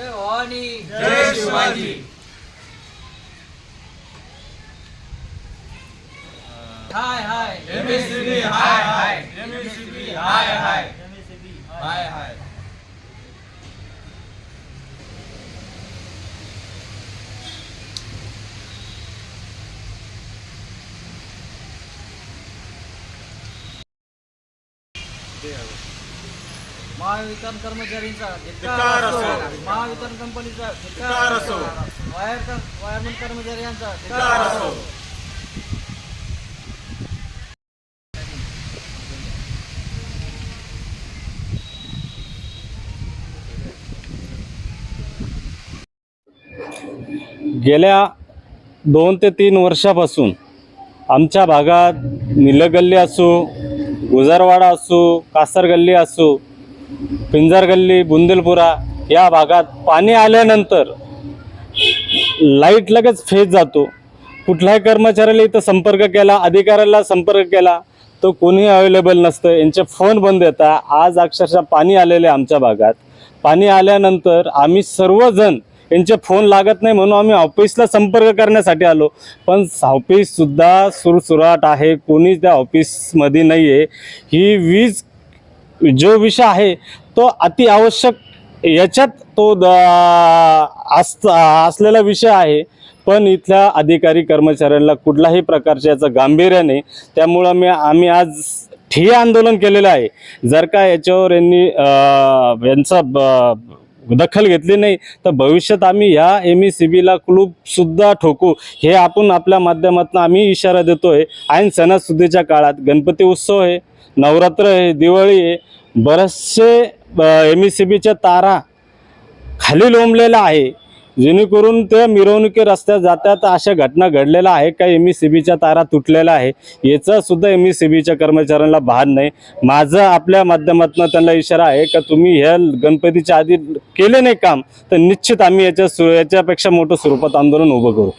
जय भवानी जय शिवाजी हाय हाय एमएससीबी हाय हाय एमएससीबी हाय हाय हाय हाय महावितरण कर्मचारींचा धिक्कार असो. महावितरण कंपनीचा धिक्कार असो. वायर वायरमन कर्मचाऱ्यांचा धिक्कार असो. गेल्या दोन ते तीन वर्षापासून आमच्या भागात निलगल्ली असो गुजरवाडा असो कासर गल्ली असो पिंजारगल्ली बुंदेलपुरा या भागात पाणी आल्यानंतर लाइट लगेच फेज जातो. कुठल्याही कर्मचाऱ्याला इथं संपर्क केला अधिकाऱ्याला संपर्क केला तो कोणीही अवेलेबल नसतं. यांचे फोन बंद येतात आज अक्षरशः पाणी आलेले आमच्या भागात. पाणी आल्यानंतर आम्ही सर्वजण यांचे फोन लागत नाही म्हणून आम्ही ऑफिसला संपर्क करण्यासाठी आलो. पण ऑफिससुद्धा सुरसुराट आहे. कोणीच त्या ऑफिसमध्ये नाही आहे ही वीज जो विषय आहे तो अति आवश्यक याच्यात तो द असलेला विषय आहे. पण इथल्या अधिकारी कर्मचाऱ्यांना कुठल्याही प्रकारच्या याचं गांभीर्य नाही. त्यामुळं मी आम्ही आज ठिय्या आंदोलन केलेलं आहे. जर का याच्यावर यांनी यांचा ब- दखल घेतली नाही तर भविष्यात आम्ही ह्या एम ई सी बीला क्लूबसुद्धा ठोकू. हे आपण आपल्या माध्यमातून आम्ही इशारा देतो आहे ऐन सणासुदीच्या काळात गणपती उत्सव आहे नवरात्र आहे दिवाळी आहे. बरेचसे एम ई सी बीच्या तारा खाली लोंबलेल्या आहे. जेणेकरून त्या मिरवणुकी रस्त्यात जातात अशा घटना घडलेल्या आहे का एम ई सी बीच्या तारा तुटलेल्या आहे याचा सुद्धा एम ई सी बीच्या कर्मचाऱ्यांना भान नाही. माझं आपल्या माध्यमातून त्यांना इशारा आहे का तुम्ही ह्या गणपतीच्या आधी केले नाही काम तर निश्चित आम्ही याच्या सु याच्यापेक्षा मोठं स्वरूपात आंदोलन उभं करू.